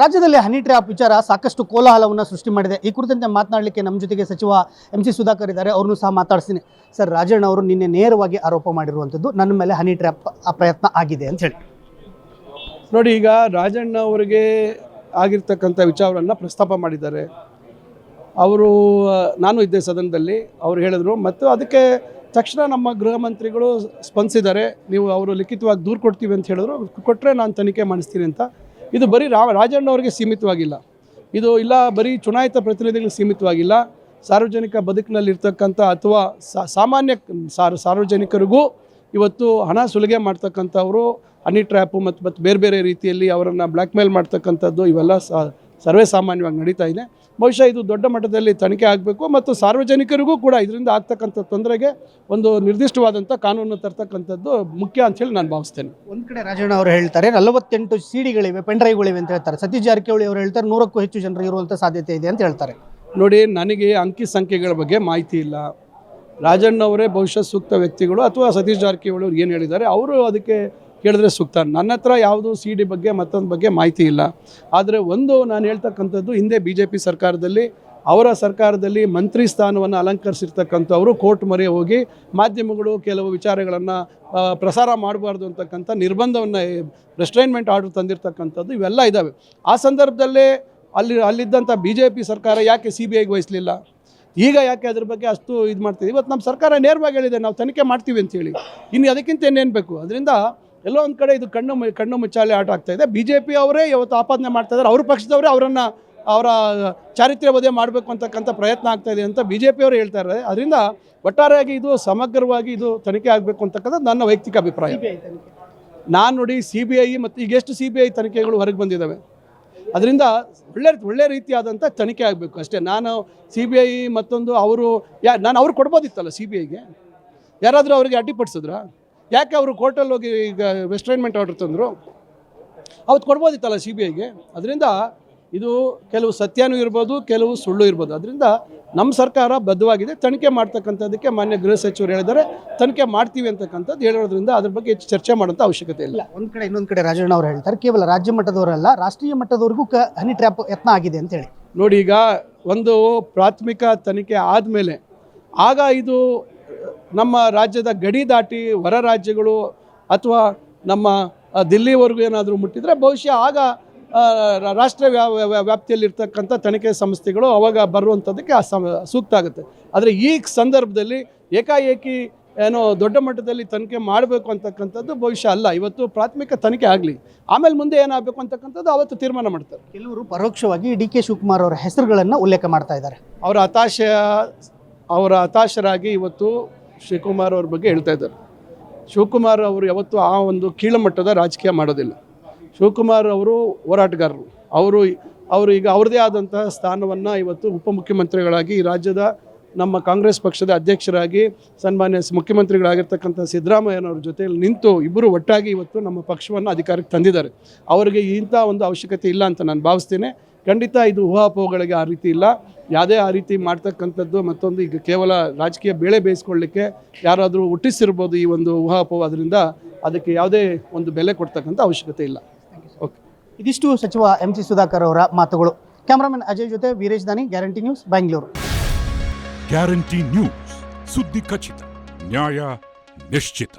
ರಾಜ್ಯದಲ್ಲಿ honey trap ವಿಚಾರ ಸಾಕಷ್ಟು ಕೋಲಾಹಲವನ್ನು ಸೃಷ್ಟಿ ಮಾಡಿದೆ. ಈ ಕುರಿತಂತೆ ಮಾತನಾಡಲಿಕ್ಕೆ ನಮ್ಮ ಜೊತೆಗೆ ಸಚಿವ ಎಂ ಸಿ ಸುಧಾಕರ್ ಇದ್ದಾರೆ. ಅವ್ರನ್ನೂ ಸಹ ಮಾತಾಡ್ತೀನಿ ಸರ್, ರಾಜಣ್ಣ ಅವರು ನಿನ್ನೆ ನೇರವಾಗಿ ಆರೋಪ ಮಾಡಿರುವಂಥದ್ದು ನನ್ನ ಮೇಲೆ ಹನಿ ಟ್ರ್ಯಾಪ್ ಪ್ರಯತ್ನ ಆಗಿದೆ ಅಂತ ಹೇಳಿ. ನೋಡಿ, ಈಗ ರಾಜಣ್ಣ ಅವರಿಗೆ ಆಗಿರ್ತಕ್ಕಂಥ ವಿಚಾರವನ್ನು ಪ್ರಸ್ತಾಪ ಮಾಡಿದ್ದಾರೆ. ಅವರು, ನಾನು ಇದ್ದೆ ಸದನದಲ್ಲಿ, ಅವರು ಹೇಳಿದರು. ಮತ್ತು ಅದಕ್ಕೆ ತಕ್ಷಣ ನಮ್ಮ ಗೃಹ ಮಂತ್ರಿಗಳು ಸ್ಪಂದಿಸಿದ್ದಾರೆ. ನೀವು ಅವರು ಲಿಖಿತವಾಗಿ ದೂರು ಕೊಡ್ತೀವಿ ಅಂತ ಹೇಳಿದ್ರು. ಕೊಟ್ಟರೆ ನಾನು ತನಿಖೆ ಮಾಡಿಸ್ತೀನಿ ಅಂತ ಇದು ಬರೀ ರಾ ರಾಜಣ್ಣವ್ರಿಗೆ ಸೀಮಿತವಾಗಿಲ್ಲ. ಇದು ಇಲ್ಲ ಬರೀ ಚುನಾಯಿತ ಪ್ರತಿನಿಧಿಗಳಿಗೆ ಸೀಮಿತವಾಗಿಲ್ಲ. ಸಾರ್ವಜನಿಕ ಬದುಕಿನಲ್ಲಿರ್ತಕ್ಕಂಥ ಅಥವಾ ಸಾಮಾನ್ಯ ಸಾರ್, ಸಾರ್ವಜನಿಕರಿಗೂ ಇವತ್ತು ಹಣ ಸುಲಿಗೆ ಮಾಡ್ತಕ್ಕಂಥವರು, ಹನಿ ಟ್ರ್ಯಾಪು ಮತ್ತು ಮತ್ತು ಬೇರೆ ಬೇರೆ ರೀತಿಯಲ್ಲಿ ಅವರನ್ನು ಬ್ಲ್ಯಾಕ್ಮೇಲ್ ಮಾಡ್ತಕ್ಕಂಥದ್ದು ಇವೆಲ್ಲ ಸ ಸರ್ವೇ ಸಾಮಾನ್ಯವಾಗಿ ನಡೀತಾ ಇದೆ. ಬಹುಶಃ ಇದು ದೊಡ್ಡ ಮಟ್ಟದಲ್ಲಿ ತನಿಖೆ ಆಗಬೇಕು ಮತ್ತು ಸಾರ್ವಜನಿಕರಿಗೂ ಕೂಡ ಇದರಿಂದ ಆಗ್ತಕ್ಕಂಥ ತೊಂದರೆಗೆ ಒಂದು ನಿರ್ದಿಷ್ಟವಾದಂಥ ಕಾನೂನು ತರ್ತಕ್ಕಂಥದ್ದು ಮುಖ್ಯ ಅಂತೇಳಿ ನಾನು ಭಾವಿಸ್ತೇನೆ. ಒಂದು ಕಡೆ ರಾಜಣ್ಣ ಅವರು ಹೇಳ್ತಾರೆ ನಲವತ್ತೆಂಟು ಸಿಡಿಗಳಿವೆ ಪೆನ್ ಡ್ರೈವ್ಗಳಿವೆ ಅಂತ ಹೇಳ್ತಾರೆ. ಸತೀಶ್ ಜಾರಕಿಹೊಳಿ ಅವರು ಹೇಳ್ತಾರೆ ನೂರಕ್ಕೂ ಹೆಚ್ಚು ಜನರು ಇರುವಂಥ ಸಾಧ್ಯತೆ ಇದೆ ಅಂತ ಹೇಳ್ತಾರೆ. ನೋಡಿ ನನಗೆ ಅಂಕಿ ಸಂಖ್ಯೆಗಳ ಬಗ್ಗೆ ಮಾಹಿತಿ ಇಲ್ಲ. ರಾಜಣ್ಣವರೇ ಬಹುಶಃ ಸೂಕ್ತ ವ್ಯಕ್ತಿಗಳು ಅಥವಾ ಸತೀಶ್ ಜಾರಕಿಹೊಳಿ ಅವ್ರು ಏನು ಹೇಳಿದ್ದಾರೆ ಅವರು ಅದಕ್ಕೆ ಕೇಳಿದ್ರೆ ಸೂಕ್ತ. ನನ್ನ ಹತ್ರ ಯಾವುದು ಸಿ ಡಿ ಬಗ್ಗೆ ಮತ್ತೊಂದು ಬಗ್ಗೆ ಮಾಹಿತಿ ಇಲ್ಲ. ಆದರೆ ಒಂದು ನಾನು ಹೇಳ್ತಕ್ಕಂಥದ್ದು ಹಿಂದೆ ಬಿ ಜೆ ಪಿ ಸರ್ಕಾರದಲ್ಲಿ, ಅವರ ಸರ್ಕಾರದಲ್ಲಿ ಮಂತ್ರಿ ಸ್ಥಾನವನ್ನು ಅಲಂಕರಿಸಿರ್ತಕ್ಕಂಥವರು ಕೋರ್ಟ್ ಮೊರೆ ಹೋಗಿ ಮಾಧ್ಯಮಗಳು ಕೆಲವು ವಿಚಾರಗಳನ್ನು ಪ್ರಸಾರ ಮಾಡಬಾರ್ದು ಅಂತಕ್ಕಂಥ ನಿರ್ಬಂಧವನ್ನು ರೆಸ್ಟ್ರೈನ್ಮೆಂಟ್ ಆರ್ಡರ್ ತಂದಿರತಕ್ಕಂಥದ್ದು ಇವೆಲ್ಲ ಇದ್ದಾವೆ ಆ ಸಂದರ್ಭದಲ್ಲೇ ಅಲ್ಲಿ, ಅಲ್ಲಿದ್ದಂಥ ಬಿ ಜೆ ಪಿ ಸರ್ಕಾರ ಯಾಕೆ ಸಿ ಬಿ ಐಗೆ ವಹಿಸಲಿಲ್ಲ? ಈಗ ಯಾಕೆ ಅದ್ರ ಬಗ್ಗೆ ಅಷ್ಟು ಇದು ಮಾಡ್ತೀವಿ ಇವತ್ತು ನಮ್ಮ ಸರ್ಕಾರ ನೇರವಾಗಿ ಹೇಳಿದೆ, ನಾವು ತನಿಖೆ ಮಾಡ್ತೀವಿ ಅಂತೇಳಿ ಇನ್ನು ಅದಕ್ಕಿಂತ ಇನ್ನೇನು ಬೇಕು? ಅದರಿಂದ ಎಲ್ಲೋ ಒಂದು ಕಡೆ ಇದು ಕಣ್ಣು ಕಣ್ಣು ಮುಚ್ಚಾಲೆ ಆಟ ಆಗ್ತಾ ಇದೆ. ಬಿ ಜೆ ಪಿ ಅವರೇ ಇವತ್ತು ಆಪಾದನೆ ಮಾಡ್ತಾ ಇದ್ದಾರೆ. ಅವ್ರ ಪಕ್ಷದವರೇ ಅವರನ್ನು ಅವರ ಚಾರಿತ್ರ್ಯ ವಧೆ ಮಾಡಬೇಕು ಅಂತಕ್ಕಂಥ ಪ್ರಯತ್ನ ಆಗ್ತಾ ಇದೆ ಅಂತ ಬಿ ಜೆ ಪಿಯವರು ಹೇಳ್ತಾ ಇದ್ದಾರೆ. ಅದರಿಂದ ಒಟ್ಟಾರೆಯಾಗಿ ಇದು ಸಮಗ್ರವಾಗಿ ಇದು ತನಿಖೆ ಆಗಬೇಕು ಅಂತಕ್ಕಂಥದ್ದು ನನ್ನ ವೈಯಕ್ತಿಕ ಅಭಿಪ್ರಾಯ. ನಾನು ನೋಡಿ ಸಿ ಬಿ ಐ ಮತ್ತು ಈಗ ಎಷ್ಟು ಸಿ ಬಿ ಐ ತನಿಖೆಗಳು ಹೊರಗೆ ಬಂದಿದ್ದಾವೆ. ಅದರಿಂದ ಒಳ್ಳೆ ಒಳ್ಳೆ ರೀತಿಯಾದಂಥ ತನಿಖೆ ಆಗಬೇಕು ಅಷ್ಟೇ. ನಾನು ಸಿ ಬಿ ಐ ಮತ್ತೊಂದು ಅವರು ಯಾ ನಾನು ಅವ್ರು ಕೊಡ್ಬೋದಿತ್ತಲ್ಲ ಸಿ ಬಿ ಐಗೆ ಯಾರಾದರೂ ಅವರಿಗೆ ಅಡ್ಡಿಪಡಿಸಿದ್ರಾ ಯಾಕೆ ಅವರು ಕೋರ್ಟಲ್ಲಿ ಹೋಗಿ ಈಗ ವೆಸ್ಟ್ರೈನ್ಮೆಂಟ್ ಆರ್ಡರ್ ತಂದರು? ಅವತ್ತು ಕೊಡ್ಬೋದಿತ್ತಲ್ಲ ಸಿ ಬಿ ಐಗೆ ಅದರಿಂದ ಇದು ಕೆಲವು ಸತ್ಯನೂ ಇರ್ಬೋದು ಕೆಲವು ಸುಳ್ಳು ಇರ್ಬೋದು. ಅದರಿಂದ ನಮ್ಮ ಸರ್ಕಾರ ಬದ್ಧವಾಗಿದೆ. ತನಿಖೆ ಮಾಡ್ತಕ್ಕಂಥದ್ದಕ್ಕೆ ಮಾನ್ಯ ಗೃಹ ಸಚಿವರು ಹೇಳಿದ್ದಾರೆ. ತನಿಖೆ ಮಾಡ್ತೀವಿ ಅಂತಕ್ಕಂಥದ್ದು ಹೇಳೋದ್ರಿಂದ ಅದ್ರ ಬಗ್ಗೆ ಹೆಚ್ಚು ಚರ್ಚೆ ಮಾಡೋಂಥ ಅವಶ್ಯಕತೆ ಇಲ್ಲ. ಇಲ್ಲ ಒಂದು ಕಡೆ ಇನ್ನೊಂದು ಕಡೆ ರಾಜಣ್ಣ ಅವರು ಹೇಳ್ತಾರೆ ಕೇವಲ ರಾಜ್ಯ ಮಟ್ಟದವರಲ್ಲ ರಾಷ್ಟ್ರೀಯ ಮಟ್ಟದವರೆಗೂ ಕ ಹನಿ ಟ್ರ್ಯಾಪ್ ಯತ್ನ ಆಗಿದೆ ಅಂತೇಳಿ ನೋಡಿ ಈಗ ಒಂದು ಪ್ರಾಥಮಿಕ ತನಿಖೆ ಆದಮೇಲೆ ಆಗ ಇದು ನಮ್ಮ ರಾಜ್ಯದ ಗಡಿ ದಾಟಿ ಹೊರ ರಾಜ್ಯಗಳು ಅಥವಾ ನಮ್ಮ ದಿಲ್ಲಿವರೆಗೂ ಏನಾದರೂ ಮುಟ್ಟಿದರೆ ಬಹುಶಃ ಆಗ ರಾಷ್ಟ್ರ ವ್ಯಾ ವ್ಯಾ- ವ್ಯಾಪ್ತಿಯಲ್ಲಿರ್ತಕ್ಕಂಥ ತನಿಖೆ ಸಂಸ್ಥೆಗಳು ಅವಾಗ ಬರುವಂಥದ್ದಕ್ಕೆ ಆ ಸಮ ಸೂಕ್ತ ಆಗುತ್ತೆ. ಆದರೆ ಈ ಸಂದರ್ಭದಲ್ಲಿ ಏಕಾಏಕಿ ಏನೋ ದೊಡ್ಡ ಮಟ್ಟದಲ್ಲಿ ತನಿಖೆ ಮಾಡಬೇಕು ಅಂತಕ್ಕಂಥದ್ದು ಭವಿಷ್ಯ ಅಲ್ಲ. ಇವತ್ತು ಪ್ರಾಥಮಿಕ ತನಿಖೆ ಆಗಲಿ ಆಮೇಲೆ ಮುಂದೆ ಏನಾಗಬೇಕು ಅಂತಕ್ಕಂಥದ್ದು ಅವತ್ತು ತೀರ್ಮಾನ ಮಾಡ್ತಾರೆ. ಕೆಲವರು ಪರೋಕ್ಷವಾಗಿ ಡಿ ಕೆ ಶಿವಕುಮಾರ್ ಅವರ ಹೆಸರುಗಳನ್ನು ಉಲ್ಲೇಖ ಮಾಡ್ತಾ ಇದ್ದಾರೆ. ಅವರ ಹತಾಶೆಯ ಅವರ ಹತಾಶರಾಗಿ ಇವತ್ತು ಶಿವಕುಮಾರ್ ಅವ್ರ ಬಗ್ಗೆ ಹೇಳ್ತಾ ಇದ್ದಾರೆ. ಶಿವಕುಮಾರ್ ಅವರು ಯಾವತ್ತೂ ಆ ಒಂದು ಕೀಳಮಟ್ಟದ ರಾಜಕೀಯ ಮಾಡೋದಿಲ್ಲ. ಶಿವಕುಮಾರ್ ಅವರು ಹೋರಾಟಗಾರರು. ಅವರು ಅವರು ಈಗ ಅವ್ರದ್ದೇ ಆದಂತಹ ಸ್ಥಾನವನ್ನು ಇವತ್ತು ಉಪಮುಖ್ಯಮಂತ್ರಿಗಳಾಗಿ ರಾಜ್ಯದ ನಮ್ಮ ಕಾಂಗ್ರೆಸ್ ಪಕ್ಷದ ಅಧ್ಯಕ್ಷರಾಗಿ, ಸನ್ಮಾನ್ಯ ಮುಖ್ಯಮಂತ್ರಿಗಳಾಗಿರ್ತಕ್ಕಂಥ ಸಿದ್ದರಾಮಯ್ಯನವ್ರ ಜೊತೆಯಲ್ಲಿ ನಿಂತು ಇಬ್ಬರು ಒಟ್ಟಾಗಿ ಇವತ್ತು ನಮ್ಮ ಪಕ್ಷವನ್ನು ಅಧಿಕಾರಕ್ಕೆ ತಂದಿದ್ದಾರೆ. ಅವರಿಗೆ ಇಂಥ ಒಂದು ಅವಶ್ಯಕತೆ ಇಲ್ಲ ಅಂತ ನಾನು ಭಾವಿಸ್ತೇನೆ. ಖಂಡಿತ ಇದು ಊಹಾಪೋಹಗಳಿಗೆ ಆ ರೀತಿ ಇಲ್ಲ. ಯಾವುದೇ ಆ ರೀತಿ ಮಾಡ್ತಕ್ಕಂಥದ್ದು ಮತ್ತೊಂದು ಈಗ ಕೇವಲ ರಾಜಕೀಯ ಬೇಳೆ ಬೇಯಿಸ್ಕೊಳ್ಳಿಕ್ಕೆ ಯಾರಾದರೂ ಹುಟ್ಟಿಸಿರ್ಬೋದು ಈ ಒಂದು ಊಹಾಪೋಹ ಅದರಿಂದ ಅದಕ್ಕೆ ಯಾವುದೇ ಒಂದು ಬೆಲೆ ಕೊಡ್ತಕ್ಕಂಥ ಅವಶ್ಯಕತೆ ಇಲ್ಲ. ಓಕೆ ಇದಿಷ್ಟು ಸಚಿವ ಎಂ ಸಿ ಸುಧಾಕರ್ ಅವರ ಮಾತುಗಳು. ಕ್ಯಾಮ್ರಾಮನ್ ಅಜಯ್ ಜೊತೆ Veeresh Dani guarantee news Bengaluru guarantee news ಸುದ್ದಿ ಖಚಿತ ನ್ಯಾಯ ನಿಶ್ಚಿತ.